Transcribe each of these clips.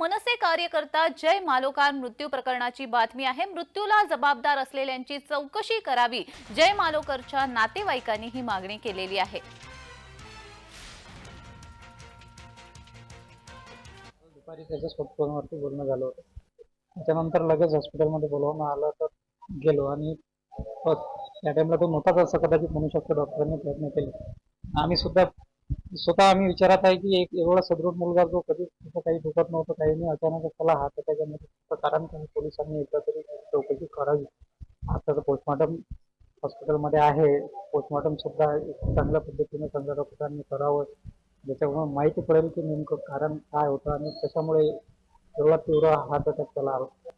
मनसे कार्यकर्ता जय मालोकार मृत्यू प्रकरणाची बातमी आहे. मृत्यूला जबाबदार असलेल्यांची चौकशी करावी. जय मालोकरच्या नातेवाईकांनी ही मागणी केलेली आहे. दुपारी त्याच्याच फोनवरती बोलणं झालं होतं. त्याच्यानंतर लगेच हॉस्पिटलमध्ये बोलवणं आलं तर गेलो आणि त्या टाइमला तो नव्हताच असं कदाचित म्हणू शकतो डॉक्टरांनी प्रयत्न केले. आम्ही सुद्धा स्वतः आम्ही विचारात आहे की एक एवढा सदृढ मुलगा जो कधी तिथं काही दुखत नव्हतं काही नाही अचानक त्याला हात अटॅकमध्ये कारण काही पोलिसांनी एकदा तरी चौकशी करावी. आता पोस्टमॉर्टम हॉस्पिटलमध्ये आहे. पोस्टमॉर्टम सुद्धा चांगल्या पद्धतीने चांगल्या डॉक्टरांनी करावं. ज्याच्यामुळे माहिती पडेल की नेमकं कारण काय होतं आणि त्याच्यामुळे एवढा तीव्र हार्ट अटॅक त्याला आला.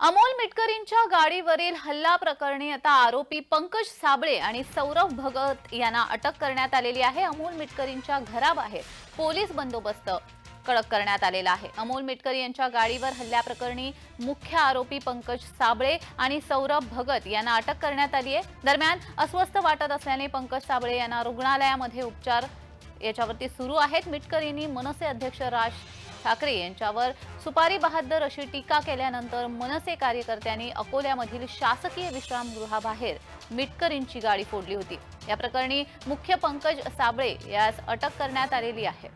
अमोल मिटकरींच्या गाडीवरील हल्ला प्रकरणी आता आरोपी पंकज साबळे आणि सौरभ भगत यांना अटक करण्यात आलेली आहे. अमोल मिटकरींच्या घराबाहेर पोलीस बंदोबस्त कडक करण्यात आलेला आहे. अमोल मिटकरी यांच्या गाडीवर हल्ल्याप्रकरणी मुख्य आरोपी पंकज साबळे आणि सौरभ भगत यांना अटक करण्यात आली आहे. दरम्यान अस्वस्थ वाटत असल्याने पंकज साबळे यांना रुग्णालयामध्ये उपचार याच्यावरती सुरू आहेत. मिटकरींनी मनसे अध्यक्ष राज ठाकरे यांच्यावर सुपारी बहादर अशी टीका केल्यानंतर मनसे कार्यकर्त्यांनी अकोल्यामधील शासकीय विश्रामगृहाबाहेर मिटकरींची गाडी फोडली होती. या प्रकरणी मुख्य पंकज साबळे यास अटक करण्यात आलेली आहे.